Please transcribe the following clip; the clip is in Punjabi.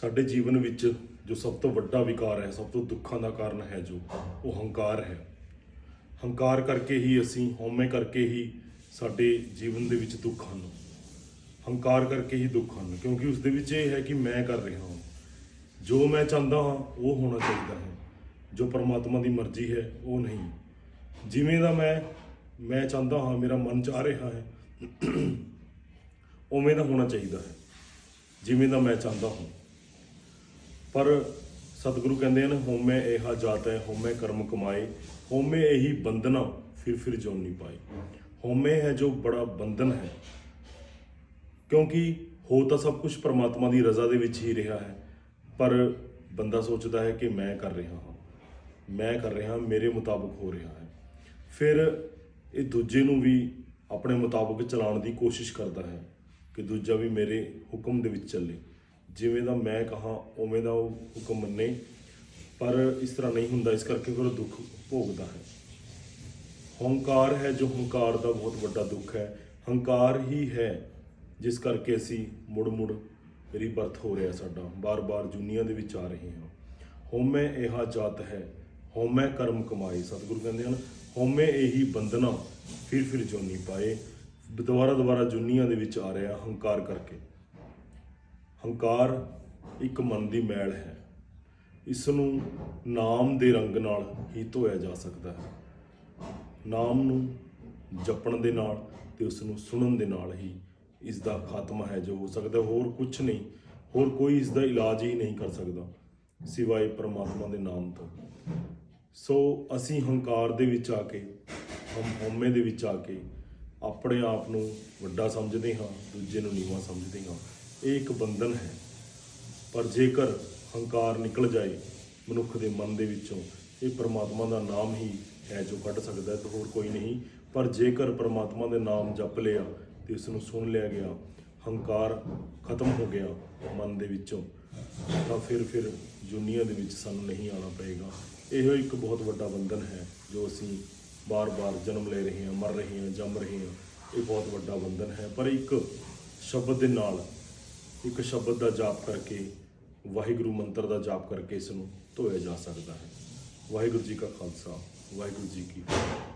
ਸਾਡੇ ਜੀਵਨ ਵਿੱਚ ਜੋ ਸਭ ਤੋਂ ਵੱਡਾ ਵਿਕਾਰ ਹੈ, ਸਭ ਤੋਂ ਦੁੱਖਾਂ ਦਾ ਕਾਰਨ ਹੈ ਜੋ, ਉਹ ਹੰਕਾਰ ਹੈ। ਹੰਕਾਰ ਕਰਕੇ ਹੀ ਅਸੀਂ, ਹਉਮੈ ਕਰਕੇ ਹੀ ਸਾਡੇ ਜੀਵਨ ਦੇ ਵਿੱਚ ਦੁੱਖ ਹਨ। ਹੰਕਾਰ ਕਰਕੇ ਹੀ ਦੁੱਖ ਹਨ, ਕਿਉਂਕਿ ਉਸ ਦੇ ਵਿੱਚ ਇਹ ਹੈ ਕਿ ਮੈਂ ਕਰ ਰਿਹਾ ਹਾਂ। ਜੋ ਮੈਂ ਚਾਹੁੰਦਾ ਹਾਂ, ਉਹ ਹੋਣਾ ਚਾਹੀਦਾ ਹੈ। ਜੋ ਪਰਮਾਤਮਾ ਦੀ ਮਰਜ਼ੀ ਹੈ, ਉਹ ਨਹੀਂ। ਜਿਵੇਂ ਦਾ ਮੈਂ ਮੈਂ ਚਾਹੁੰਦਾ ਹਾਂ, ਮੇਰਾ ਮਨ ਚਾਹ ਰਿਹਾ ਹੈ, ਉਵੇਂ ਦਾ ਹੋਣਾ ਚਾਹੀਦਾ ਹੈ। ਜਿਵੇਂ ਦਾ ਮੈਂ ਚਾਹੁੰਦਾ ਹਾਂ। ਪਰ ਸਤਿਗੁਰੂ ਕਹਿੰਦੇ ਹਨ, ਹਉਮੈ ਇਹਾ ਜਾਤ ਹੈ, ਹਉਮੈ ਕਰਮ ਕਮਾਏ ਹੋਮੇ ਇਹੀ ਬੰਧਨਾ ਫਿਰ ਫਿਰ ਜੋ ਨਹੀਂ ਪਾਏ। ਹਉਮੈ ਹੈ ਜੋ ਬੜਾ ਬੰਧਨ ਹੈ, ਕਿਉਂਕਿ ਹੋ ਤਾਂ ਸਭ ਕੁਝ ਪਰਮਾਤਮਾ ਦੀ ਰਜ਼ਾ ਦੇ ਵਿੱਚ ਹੀ ਰਿਹਾ ਹੈ, ਪਰ ਬੰਦਾ ਸੋਚਦਾ ਹੈ ਕਿ ਮੈਂ ਕਰ ਰਿਹਾ ਹਾਂ, ਮੈਂ ਕਰ ਰਿਹਾ ਮੇਰੇ ਮੁਤਾਬਕ ਹੋ ਰਿਹਾ ਹੈ। ਫਿਰ ਇਹ ਦੂਜੇ ਨੂੰ ਵੀ ਆਪਣੇ ਮੁਤਾਬਕ ਚਲਾਉਣ ਦੀ ਕੋਸ਼ਿਸ਼ ਕਰਦਾ ਹੈ ਕਿ ਦੂਜਾ ਵੀ ਮੇਰੇ ਹੁਕਮ ਦੇ ਵਿੱਚ ਚੱਲੇ। ਜਿਵੇਂ ਦਾ ਮੈਂ ਕਹਾ, ਉਵੇਂ ਦਾ ਉਹ ਹੁਕਮ ਮੰਨੇ। ਪਰ ਇਸ ਤਰ੍ਹਾਂ ਨਹੀਂ ਹੁੰਦਾ, ਇਸ ਕਰਕੇ ਫਿਰ ਉਹ ਦੁੱਖ ਭੋਗਦਾ ਹੈ। ਹੰਕਾਰ ਹੈ ਜੋ ਹੰਕਾਰ ਦਾ ਬਹੁਤ ਵੱਡਾ ਦੁੱਖ ਹੈ। ਹੰਕਾਰ ਹੀ ਹੈ ਜਿਸ ਕਰਕੇ ਅਸੀਂ ਮੁੜ ਮੁੜ ਰੀਬਰਥ ਹੋ ਰਿਹਾ ਸਾਡਾ। ਬਾਰ-ਬਾਰ ਦੁਨੀਆ ਦੇ ਵਿੱਚ ਆ ਰਹੇ ਹਾਂ। ਹਉਮੈ ਇਹਾ ਜਾਤ ਹੈ। ਹਉਮੈ ਕਰਮ ਕਮਾਏ। ਸਤਿਗੁਰੂ ਕਹਿੰਦੇ ਹਨ, ਹਉਮੈ ਇਹੀ ਬੰਧਨਾ ਫਿਰ ਫਿਰ ਜੋਨੀ ਪਾਏ। ਦੁਬਾਰਾ ਦੁਬਾਰਾ ਦੁਨੀਆ ਦੇ ਵਿੱਚ ਆ ਰਿਹਾ ਹੰਕਾਰ ਕਰਕੇ। ਹੰਕਾਰ ਇੱਕ ਮਨ ਦੀ ਮੈਲ ਹੈ। ਇਸ ਨੂੰ ਨਾਮ ਦੇ ਰੰਗ ਨਾਲ ਹੀ ਧੋਇਆ ਜਾ ਸਕਦਾ ਹੈ। ਨਾਮ ਨੂੰ ਜਪਣ ਦੇ ਨਾਲ ਤੇ ਉਸ ਨੂੰ ਸੁਣਨ ਦੇ ਨਾਲ ਹੀ ਇਸ ਦਾ ਖਾਤਮਾ ਹੈ ਜੋ ਹੋ ਸਕਦਾ ਹੋਰ ਕੁਝ ਨਹੀਂ, ਹੋਰ ਕੋਈ ਇਸ ਦਾ ਇਲਾਜ ਹੀ ਨਹੀਂ ਕਰ ਸਕਦਾ ਸਿਵਾਏ ਪਰਮਾਤਮਾ ਦੇ ਨਾਮ ਤੋਂ। ਸੋ ਅਸੀਂ ਹੰਕਾਰ ਦੇ ਵਿੱਚ ਆ ਕੇ, ਹਮ ਹਉਮੈ ਦੇ ਵਿੱਚ ਆ ਕੇ ਆਪਣੇ ਆਪ ਨੂੰ ਵੱਡਾ ਸਮਝਦੇ ਹਾਂ, ਦੂਜੇ ਨੂੰ ਨੀਵਾਂ ਸਮਝਦੇ ਹਾਂ। ਇਹ ਇੱਕ ਬੰਧਨ ਹੈ। ਪਰ ਜੇਕਰ ਹੰਕਾਰ ਨਿਕਲ ਜਾਏ, ਮਨੁੱਖ ਦੇ ਮਨ ਦੇ ਵਿੱਚੋਂ ਇਹ ਪ੍ਰਮਾਤਮਾ ਦਾ ਨਾਮ ਹੀ ਹੈ ਜੋ ਕੱਢ ਸਕਦਾ ਹੈ, ਤੇ ਹੋਰ ਕੋਈ ਨਹੀਂ। ਪਰ ਜੇਕਰ ਪ੍ਰਮਾਤਮਾ ਦੇ ਨਾਮ ਜਪ ਲਿਆ ਤੇ ਉਸ ਨੂੰ ਸੁਣ ਲਿਆ ਗਿਆ, ਹੰਕਾਰ ਖਤਮ ਹੋ ਗਿਆ ਮਨ ਦੇ ਵਿੱਚੋਂ, ਤਾਂ ਫਿਰ ਫਿਰ ਦੁਨੀਆ ਦੇ ਵਿੱਚ ਸਾਨੂੰ ਨਹੀਂ ਆਉਣਾ ਪਏਗਾ। ਇਹੋ ਇੱਕ ਬਹੁਤ ਵੱਡਾ ਬੰਧਨ ਹੈ ਜੋ ਅਸੀਂ ਬਾਰ-ਬਾਰ ਜਨਮ ਲੈ ਰਹੇ ਹਾਂ, ਮਰ ਰਹੇ ਹਾਂ, ਜੰਮ ਰਹੇ ਹਾਂ। ਇਹ ਬਹੁਤ ਵੱਡਾ ਬੰਧਨ ਹੈ। ਪਰ ਇੱਕ ਸ਼ਬਦ ਦੇ ਨਾਲ ਇੱਕ ਸ਼ਬਦ ਦਾ ਜਾਪ ਕਰਕੇ, ਵਾਹਿਗੁਰੂ ਮੰਤਰ ਦਾ ਜਾਪ ਕਰਕੇ ਇਸ ਨੂੰ ਧੋਇਆ ਜਾ ਸਕਦਾ ਹੈ। ਵਾਹਿਗੁਰੂ ਜੀ ਕਾ ਖਾਲਸਾ, ਵਾਹਿਗੁਰੂ ਜੀ ਕੀ ਫਤਿਹ।